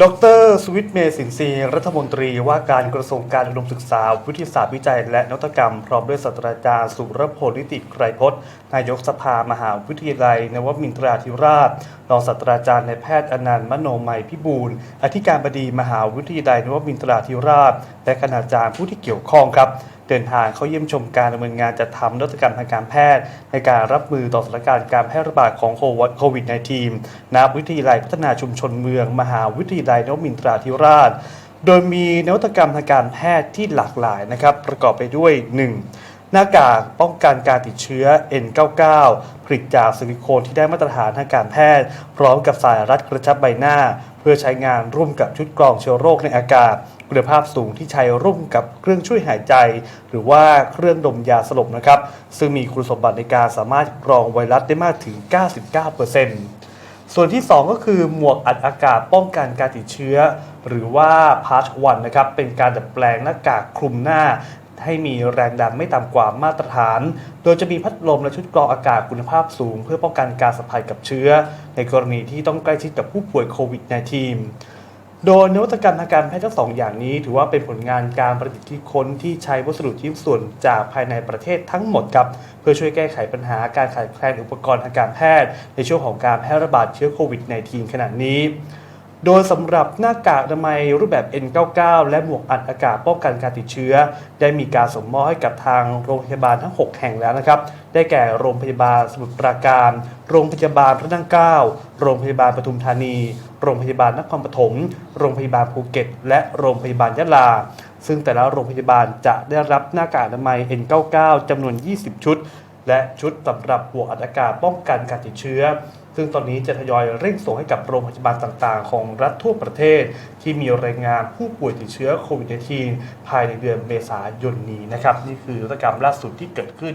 ดรสวิตเมสินทรีรัฐมนตรีว่าการกระทรวงการอุดมศึกษา วิทยาศาสตร์วิจัย และนวัตกรรม พร้อมด้วยศาสตราจารย์สุรพลนิติไกรพจน์ นายกสภามหาวิทยาลัย นวมินทราธิราช รองศาสตราจารย์นายแพทย์อนันต์มโนมัยพิบูลอธิการบดีมหาวิทยาลัยนวมินทราธิราช และคณาจารย์ผู้ที่เกี่ยวข้องครับ เดินทางเข้าเยี่ยมชมการดำเนินงานจัดทำนวัตกรรมทางการแพทย์ ในการรับมือต่อสถานการณ์การแพร่ระบาดของโควิด -19 ณวิทยาลัยพัฒนาชุมชนเมือง มหาวิทยาลัยนวมินทราธิราช โดยมีนวัตกรรมทางการแพทย์ที่หลากหลายนะครับ ประกอบไปด้วย 1. หน้ากากป้องกันการติดเชื้อ N99 ผลิตจากซิลิโคนที่ได้มาตรฐานทางการแพทย์ พร้อมกับสายรัดกระชับใบหน้า เพื่อใช้งานร่วมกับชุดกรองเชื้อโรคในอากาศคุณภาพสูงที่ใช้ร่วมกับเครื่องช่วยหายใจ หรือว่าเครื่องดมยาสลบนะครับ ซึ่งมีคุณสมบัติในการสามารถกรองไวรัสได้มากถึง 99%ส่วนที่ 2 ก็คือหมวกอัดอากาศป้องกันการติดเชื้อ หรือว่า Part 1นะครับเป็นการดัดแปลงหน้ากากคลุมหน้า ให้มีแรงดันไม่ต่ำกว่ามาตรฐาน โดยจะมีพัดลมและชุดกรองอากาศคุณภาพสูง เพื่อป้องกันการสัมผัสกับเชื้อ ในกรณีที่ต้องใกล้ชิดกับผู้ป่วยโควิด -19 โดยนวัตกรรมทางการแพทย์ทั้งสองอย่างนี้ ถือว่าเป็นผลงานการประดิษฐ์คิดค้นที่ใช้วัสดุชิ้นส่วนจากภายในประเทศทั้งหมดครับ เพื่อช่วยแก้ไขปัญหาการขาดแคลนอุปกรณ์ทางการแพทย์ ในช่วงของการแพร่ระบาดเชื้อโควิด -19 ขณะนี้ โดยสำหรับหน้ากากอนามัยรูปแบบ N99 และหมวกอัดอากาศป้องกันการติดเชื้อ ได้มีการส่งมอบให้กับทางโรงพยาบาลทั้ง 6 แห่งแล้วนะครับ ได้แก่โรงพยาบาลสมุทรปราการ โรงพยาบาลพระนั่งเกล้าโรงพยาบาลปทุมธานี โรงพยาบาลนครปฐมโรงพยาบาลภูเก็ต และโรงพยาบาลยะลา ซึ่งแต่ละโรงพยาบาลจะได้รับหน้ากากอนามัย N99 จำนวน 20 ชุด และชุดสำหรับบวกอัตากาศป้องกันการติดเชื้อ ซึ่งตอนนี้จะทยอยเร่งส่งให้กับโรงพยาบาลต่างๆ ของรัฐทั่วประเทศ ที่มีรายงานผู้ป่วยติดเชื้อโควิด -19 ภายในเดือนเมษายนนี้นะครับ นี่คือกิจกรรมล่าสุดที่เกิดขึ้น